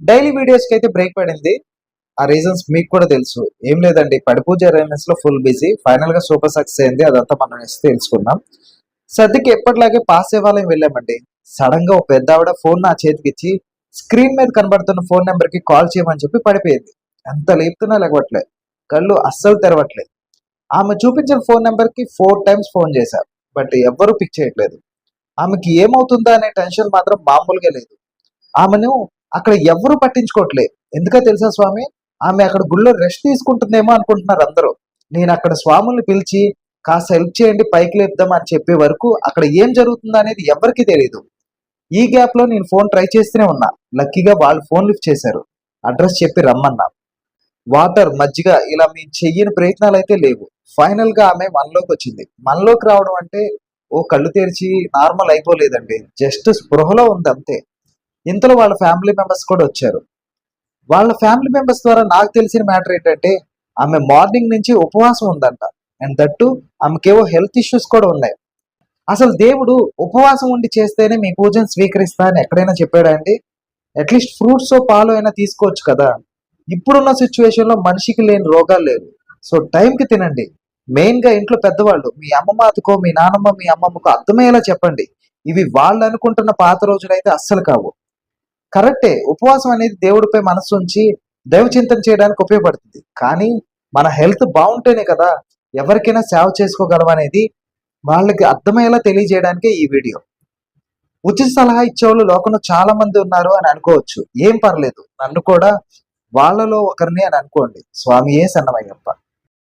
Daily వీడియోస్కి అయితే break పడింది. ఆ రీజన్స్ మీకు కూడా తెలుసు. ఏం లేదండి పడిపూజ అరేంజ్మెంట్స్లో ఫుల్ బిజీ ఫైనల్గా సూపర్ సక్సెస్ అయింది. అదంతా మనం నెక్స్ట్ తెలుసుకున్నాం సర్దికి ఎప్పటిలాగే పాస్ ఇవ్వాలని వెళ్ళామండి. సడన్గా ఒక పెద్ద ఆవిడ ఫోన్ నా చేతికి ఇచ్చి స్క్రీన్ మీద కనబడుతున్న ఫోన్ నెంబర్కి కాల్ చేయమని చెప్పి పడిపోయింది. ఎంత లేపుతున్నా లేవట్లే. కళ్ళు అస్సలు తెరవట్లేదు ఆమె చూపించిన ఫోన్ నెంబర్కి ఫోర్ టైమ్స్ ఫోన్ చేశారు బట్ ఎవ్వరూ పిక్ చేయట్లేదు. ఆమెకి ఏమవుతుందా అనే టెన్షన్ మాత్రం మామూలుగా లేదు. ఆమెను అక్కడ ఎవరు పట్టించుకోవట్లేదు. ఎందుకో తెలుసా స్వామి? ఆమె అక్కడ గుళ్ళో రెస్ట్ తీసుకుంటుందేమో అనుకుంటున్నారు అందరూ. నేను అక్కడ స్వాముల్ని పిలిచి కాస్త హెల్ప్ చేయండి పైకి లేపుదాం అని చెప్పే వరకు అక్కడ ఏం జరుగుతుందో అనేది ఎవరికీ తెలియదు ఈ గ్యాప్లో నేను ఫోన్ ట్రై చేస్తూనే ఉన్నా. లక్కీగా వాళ్ళు ఫోన్ లిఫ్ట్ చేశారు. అడ్రస్ చెప్పి రమ్మన్నా. వాటర్ మజ్జిగ ఇలా మేము చెయ్యని ప్రయత్నాలు అయితే లేవు. ఫైనల్గా ఆమె మనలోకి వచ్చింది. మనలోకి రావడం అంటే ఓ కళ్ళు తెరిచి నార్మల్ అయిపోలేదండి. జస్ట్ స్పృహలో ఉంది అంతే. ఇంతలో వాళ్ళ ఫ్యామిలీ మెంబర్స్ కూడా వచ్చారు. వాళ్ళ ఫ్యామిలీ మెంబర్స్ ద్వారా నాకు తెలిసిన మ్యాటర్ ఏంటంటే ఆమె మార్నింగ్ నుంచి ఉపవాసం ఉందంట. అండ్ దట్టు ఆమెకేవో హెల్త్ ఇష్యూస్ కూడా ఉన్నాయి. అసలు దేవుడు ఉపవాసం ఉండి చేస్తేనే మీ పూజను స్వీకరిస్తా అని ఎక్కడైనా చెప్పాడా అండి? అట్లీస్ట్ ఫ్రూట్స్ పాలు అయినా తీసుకోవచ్చు కదా. ఇప్పుడున్న సిచ్యువేషన్లో మనిషికి లేని రోగాలు లేవు. సో టైంకి తినండి. మెయిన్గా ఇంట్లో పెద్దవాళ్ళు మీ అమ్మమ్మకో మీ నానమ్మ మీ అమ్మమ్మకో అర్థమయ్యేలా చెప్పండి. ఇవి వాళ్ళు అనుకుంటున్న పాత రోజులైతే అస్సలు కావు. కరెక్టే. ఉపవాసం అనేది దేవుడిపై మనసు ఉంచి దైవ చింతన చేయడానికి ఉపయోగపడుతుంది. కానీ మన హెల్త్ బాగుంటేనే కదా ఎవరికైనా సేవ చేసుకోగలం అనేది వాళ్ళకి అర్థమయ్యేలా తెలియజేయడానికే ఈ వీడియో. ఉచిత సలహా ఇచ్చేవాళ్ళు లోకంలో చాలా మంది ఉన్నారు అని అనుకోవచ్చు. ఏం పర్లేదు. నన్ను కూడా వాళ్ళలో ఒకరిని అని అనుకోండి. స్వామియే సన్నమయ్యప్ప.